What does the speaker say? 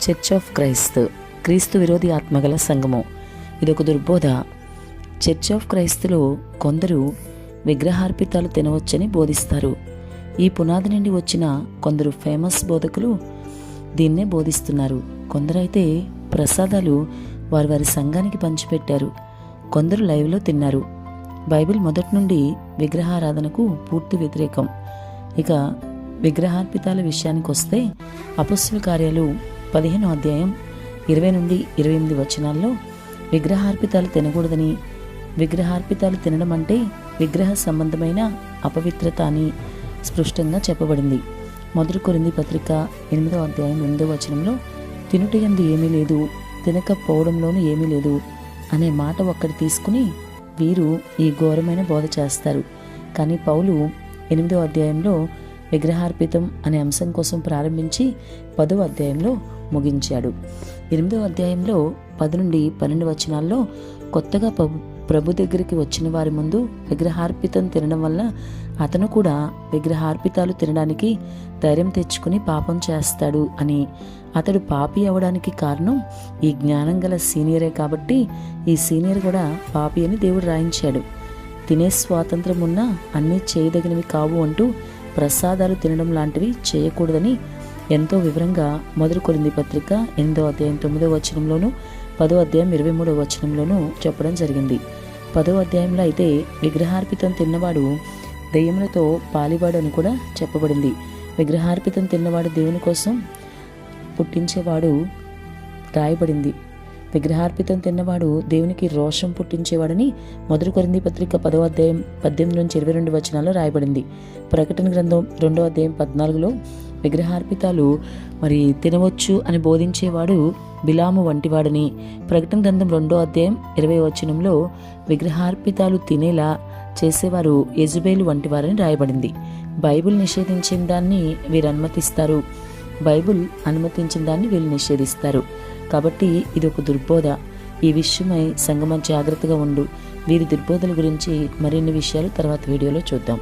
Church of Christ క్రీస్తు విరోధి ఆత్మగల సంఘము. ఇదొక దుర్బోధ. చర్చ్ ఆఫ్ క్రైస్తులో కొందరు విగ్రహార్పితాలు తినవచ్చని బోధిస్తారు. ఈ పునాది నుండి వచ్చిన కొందరు ఫేమస్ బోధకులు దీన్నే బోధిస్తున్నారు. కొందరైతే ప్రసాదాలు వారి వారి సంఘానికి పంచిపెట్టారు. కొందరు లైవ్లో తిన్నారు. బైబిల్ మొదటి నుండి విగ్రహారాధనకు పూర్తి వ్యతిరేకం. ఇక విగ్రహార్పితాల విషయానికి వస్తే అపస్సుల కార్యాలు పదిహేను అధ్యాయం ఇరవై నుండి ఇరవై ఎనిమిది వచనాల్లో విగ్రహార్పితాలు తినకూడదని విగ్రహార్పితాలు తినడం అంటే విగ్రహ సంబంధమైన అపవిత్రత అని స్పష్టంగా చెప్పబడింది. మొదటి కొరింది పత్రిక ఎనిమిదో అధ్యాయం ఎనిమిదో వచనంలో తినుట ఎందు ఏమీ లేదు తినకపోవడంలోనూ ఏమీ లేదు అనే మాట ఒక్కటి తీసుకుని వీరు ఈ ఘోరమైన బోధ చేస్తారు. కానీ పౌలు ఎనిమిదో అధ్యాయంలో విగ్రహార్పితం అనే అంశం కోసం ప్రారంభించి పదో అధ్యాయంలో ముగించాడు. ఎనిమిదో అధ్యాయంలో పది నుండి పన్నెండు వచనాల్లో కొత్తగా ప్రభు ప్రభు దగ్గరికి వచ్చిన వారి ముందు విగ్రహార్పితం తినడం వల్ల అతను కూడా విగ్రహార్పితాలు తినడానికి ధైర్యం తెచ్చుకుని పాపం చేస్తాడు అని. అతడు పాపి అవడానికి కారణం ఈ జ్ఞానం గల సీనియరే కాబట్టి ఈ సీనియర్ కూడా పాపి అని దేవుడు రాయించాడు. తినే స్వాతంత్రం ఉన్నా అన్నీ చేయదగినవి కావు అంటూ ప్రసాదాలు తినడం లాంటివి చేయకూడదని ఎంతో వివరంగా మొదలు కొరింది పత్రిక ఎనిమిదో అధ్యాయం తొమ్మిదో వచనంలోనూ పదో అధ్యాయం ఇరవై మూడో వచనంలోనూ చెప్పడం జరిగింది. పదో అధ్యాయంలో అయితే విగ్రహార్పితం తిన్నవాడు దెయ్యములతో పాలివాడు అని కూడా చెప్పబడింది. విగ్రహార్పితం తిన్నవాడు దేవుని కోసం పుట్టించేవాడు రాయబడింది. విగ్రహార్పితం తిన్నవాడు దేవునికి రోషం పుట్టించేవాడని మొదటి కొరింది పత్రిక పదో అధ్యాయం పద్దెనిమిది నుంచి ఇరవై రెండు వచనాల్లో రాయబడింది. ప్రకటన గ్రంథం రెండో అధ్యాయం పద్నాలుగులో విగ్రహార్పితాలు మరి తినవచ్చు అని బోధించేవాడు బిలాము వంటివాడని ప్రకటన గ్రంథం రెండో అధ్యాయం ఇరవై వచనంలో విగ్రహార్పితాలు తినేలా చేసేవారు యజుబేలు వంటివారని రాయబడింది. బైబిల్ నిషేధించిన దాన్ని వీరు అనుమతిస్తారు బైబిల్ అనుమతించిన దాన్ని వీళ్ళు నిషేధిస్తారు. కాబట్టి ఇది ఒక దుర్బోధ. ఈ విషయమై సంగమం జాగ్రత్తగా ఉండు. వీరి దుర్బోధల గురించి మరిన్ని విషయాలు తర్వాత వీడియోలో చూద్దాం.